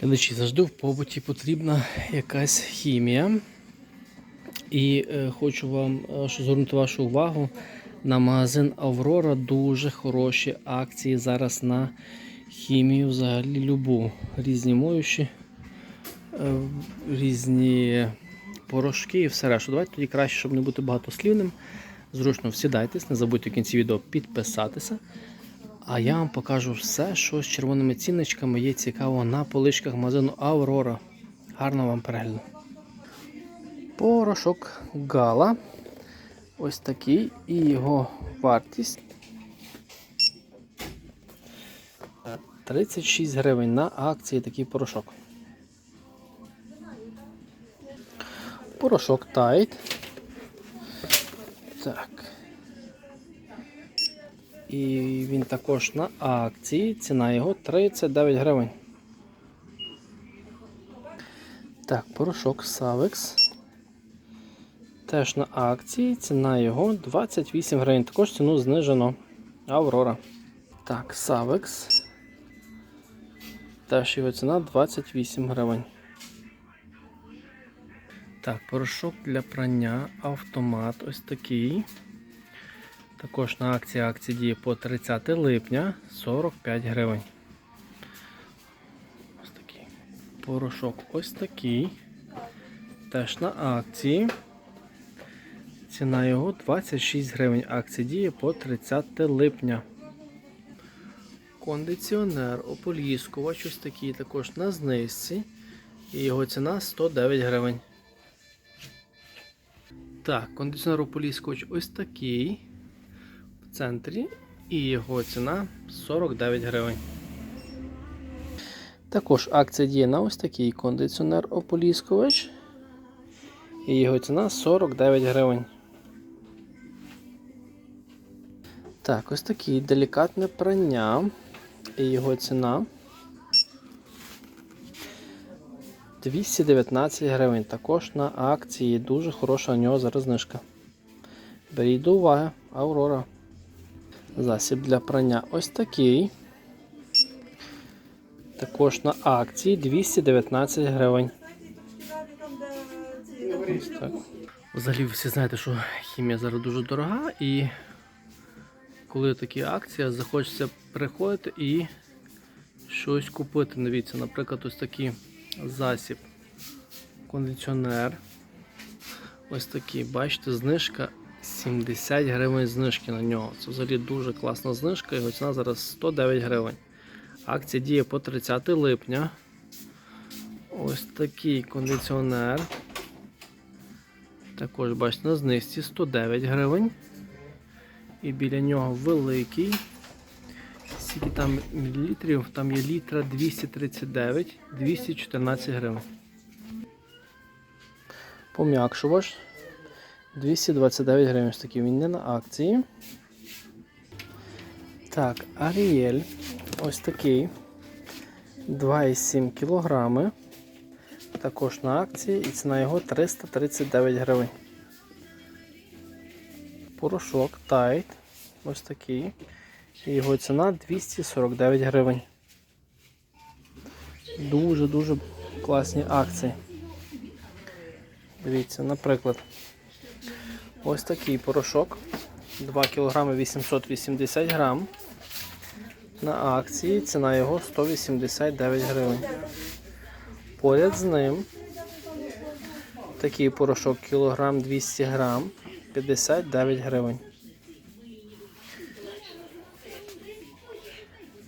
Глядачі, завжди в побуті потрібна якась хімія. І е, хочу вам е, звернути вашу увагу на магазин Аврора. Дуже хороші акції зараз на хімію, взагалі любу. Різні моючі, е, різні порошки і все решта. Давайте тоді краще, щоб не бути багатослівним. Зручно всідайтесь, не забудьте в кінці відео підписатися. А я вам покажу все, що з червоними цінничками є цікаво на поличках магазину Аврора. Гарного вам перегляду. Порошок Гала. Ось такий. І його вартість 36 гривень на акції такий порошок. Порошок Tide. Так. І він також на акції. Ціна його 39 гривень. Так, порошок Savex. Теж на акції. Ціна його 28 гривень. Також ціну знижено. Аврора. Так, Savex. Теж його ціна 28 гривень. Так, порошок для прання автомат ось такий. Також на акції акції діє по 30 липня 45 гривень. Ось такий. Порошок ось такий. Теж на акції. Ціна його 26 гривень. Акція діє по 30 липня. Кондиціонер, ополіскувач ось такий також на знижці. І його ціна 109 гривень. Так, кондиціонер ополіскувач ось такий центрі, і його ціна 49 гривень. Також акція діє на ось такий кондиціонер ополіскувач. І його ціна 49 гривень. Так, ось такий делікатне прання. І його ціна 219 гривень. Також на акції. Дуже хороша у нього зараз знижка. Беріть до уваги, Аврора. Засіб для прання ось такий. Також на акції 219 гривень. Ось так. Взагалі всі знаєте, що хімія зараз дуже дорога і коли такі акції, захочеться приходити і щось купити. Дивіться, наприклад, ось такий засіб, кондиціонер. Ось такий, бачите, знижка 70 гривень знижки на нього. Це взагалі дуже класна знижка, його ціна зараз 109 гривень. Акція діє по 30 липня. Ось такий кондиціонер. Також бачите, на знижці 109 гривень. І біля нього великий. Скільки там мілілітрів? Там є літра 239, 214 гривень. Пом'якшувач 229 гривень. Ось такий він не на акції. Так, Аріель. Ось такий. 2,7 кілограми. Також на акції і ціна його 339 гривень. Порошок Tide. Ось такий. І його ціна 249 гривень. Дуже-дуже класні акції. Дивіться, наприклад, ось такий порошок. 2 кг 880 грам. На акції ціна його 189 гривень. Поряд з ним такий порошок кілограм 200 грам 59 гривень.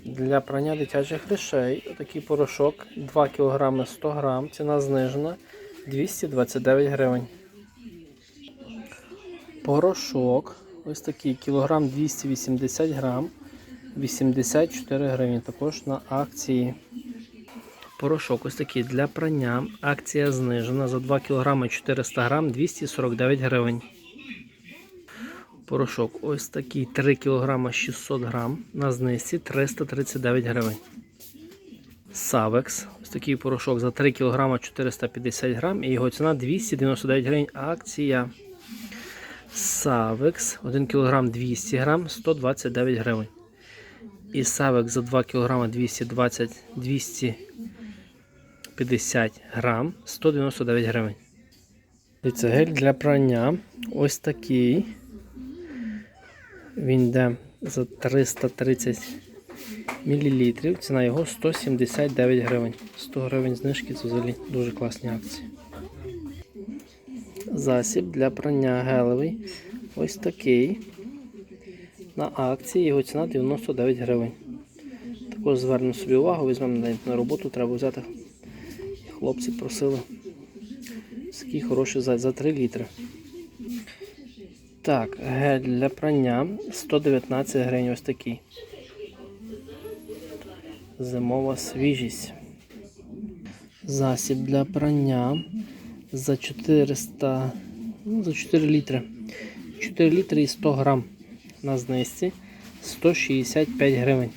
Для прання дитячих речей такий порошок 2 кг 100 грам, ціна знижена 229 гривень. Порошок ось такий кілограм 280 грам 84 гривні. Також на акції. Порошок ось такий для прання. Акція знижена за 2 кг 400 грам 249 гривень. Порошок ось такий 3 кг 600 грам на знижці 339 гривень. Савекс. Ось такий порошок за 3 кг 450 грам і його ціна 299 гривень. Акція. Савекс 1 кг 200 грам 129 гривень. І Савекс за 2 кг 220 200 150 грам 199 гривень. Дивіться, гель для прання. Ось такий. Він йде за 330 мл. Ціна його 179 гривень. 100 гривень знижки це взагалі дуже класні акції. Засіб для прання гелевий. Ось такий. На акції його ціна 99 гривень. Також звернемо собі увагу, візьмемо на роботу, треба взяти. Хлопці просили. Такий хороший за, за 3 літри. Так, гель для прання 119 гривень ось такий. Зимова свіжість. Засіб для прання за 400, ну, за 4 літри. 4 літри і 100 грам на знижці 165 гривень.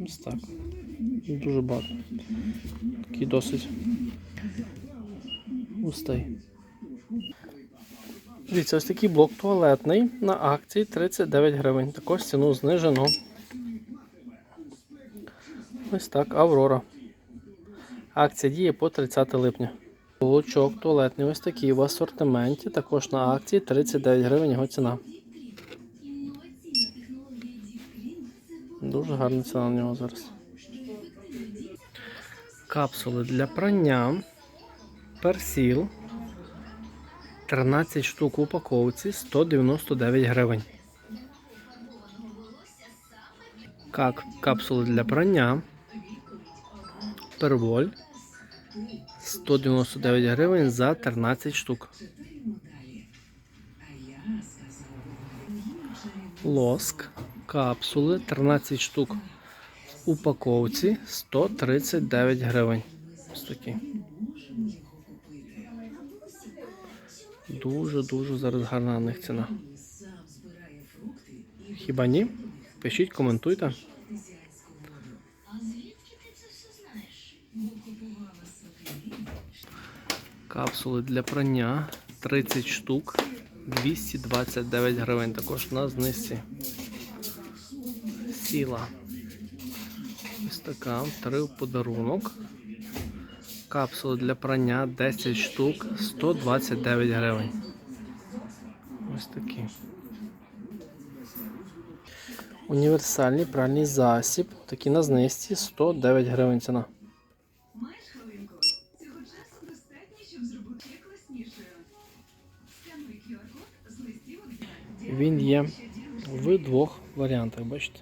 Ось так. Дуже багато. Такий досить густий. Дивіться, ось такий блок туалетний на акції 39 гривень. Також ціну знижено. Ось так, Аврора. Акція діє по 30 липня. Блочок туалетний ось такий в асортименті. Також на акції 39 гривень його ціна. Дуже гарна ціна на нього зараз. Капсули для прання. Персіл. 13 штук в упаковці 199 гривень. Как капсули для прання. Перволь 199 гривень за 13 штук. Лоск. Капсули 13 штук. Упаковці 139 гривень. Ось такі. Дуже-дуже зараз гарна на них ціна. Хіба ні? Пишіть, коментуйте. Капсули для прання 30 штук, 229 гривень. Також на знижці. Сіла. Ось така, три в подарунок. Капсули для прання 10 штук, 129 гривень. Ось такі. Універсальний пральний засіб. Такий на знижці 109 гривень ціна. Він є в двох варіантах, бачите?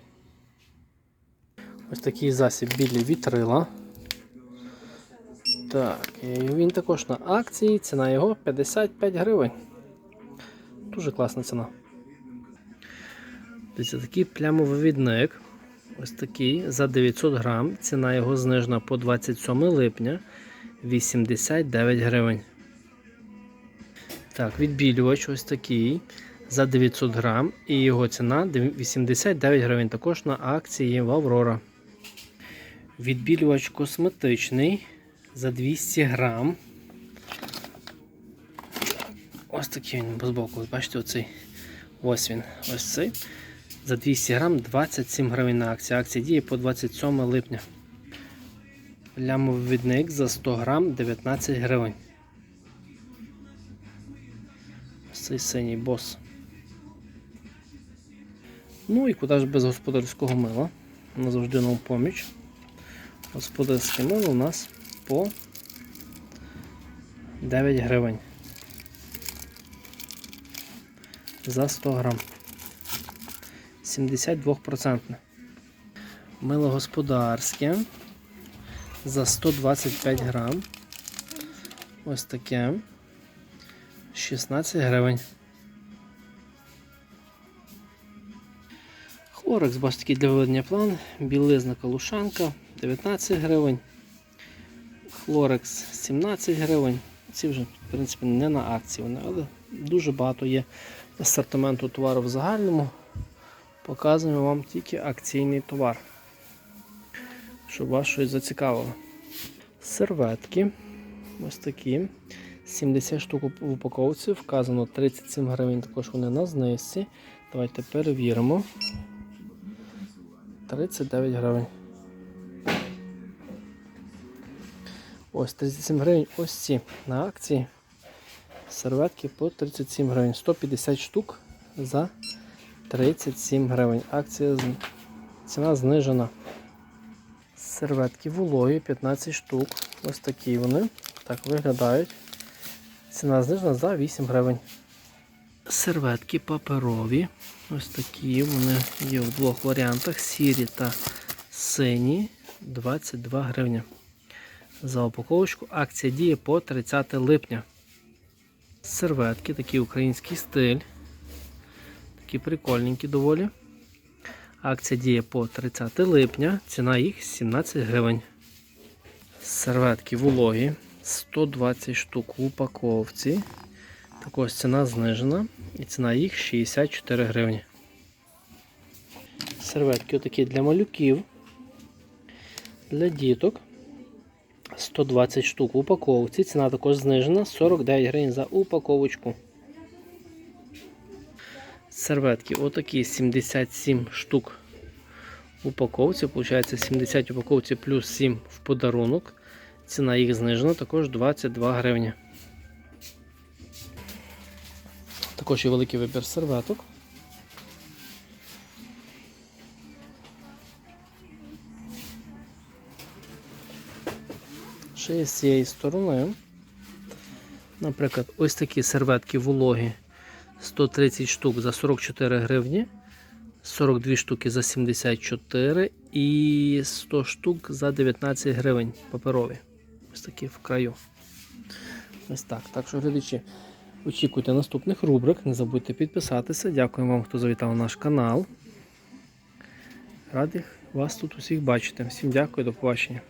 Ось такий засіб білі вітрила. Так, він також на акції, ціна його 55 гривень. Дуже класна ціна. Дивіться, такий плямовивідник. Ось такий за 900 грам. Ціна його знижена по 27 липня 89 гривень. Так, відбілювач ось такий за 900 грам. І його ціна 89 гривень. Також на акції в Аврора. Відбілювач косметичний за 200 грам. Ось такий він з боку. Бачите, оцей. Ось він. Ось цей. За 200 грам 27 гривень на акції. Акція діє по 27 липня. Лямовий відник за 100 грам 19 гривень. Ось цей синій бос. Ну і куди ж без господарського мила. Назавжди нам поміч. Господарське мило у нас по 9 гривень. За 100 грам. 72%. Мило господарське за 125 грам. Ось таке. 16 гривень. Хлорекс, бачите, для виведення план. Білизна калушанка 19 гривень. Хлорекс 17 гривень. Ці вже, в принципі, не на акції, вони, але дуже багато є асортименту товару в загальному. Показуємо вам тільки акційний товар. Щоб вас щось зацікавило. Серветки. Ось такі. 70 штук в упаковці. Вказано 37 гривень, також вони на знижці. Давайте перевіримо. 39 гривень. Ось 37 гривень. Ось ці на акції. Серветки по 37 гривень. 150 штук за 37 гривень. Акція ціна знижена. Серветки вологі 15 штук. Ось такі вони. Так виглядають. Ціна знижена за 8 гривень. Серветки паперові. Ось такі вони є в двох варіантах: сірі та сині. 22 гривні. За упаковочку акція діє по 30 липня. Серветки, такий український стиль. Такі прикольненькі доволі. Акція діє по 30 липня. Ціна їх 17 гривень. Серветки вологі 120 штук в упаковці. Також ціна знижена. І ціна їх 64 гривні. Серветки отакі для малюків. Для діток. 120 штук в упаковці. Ціна також знижена 49 гривень за упаковочку. Серветки отакі 77 штук в упаковці. Получається 70 упаковці плюс 7 в подарунок. Ціна їх знижена також 22 гривні. Також є великий вибір серветок. Ще є з цієї сторони. Наприклад, ось такі серветки вологі 130 штук за 44 гривні, 42 штуки за 74 і 100 штук за 19 гривень паперові. Ось такі в краю. Ось так. Так що, глядачі, очікуйте наступних рубрик. Не забудьте підписатися. Дякую вам, хто завітав на наш канал. Радий вас тут усіх бачити. Всім дякую, до побачення.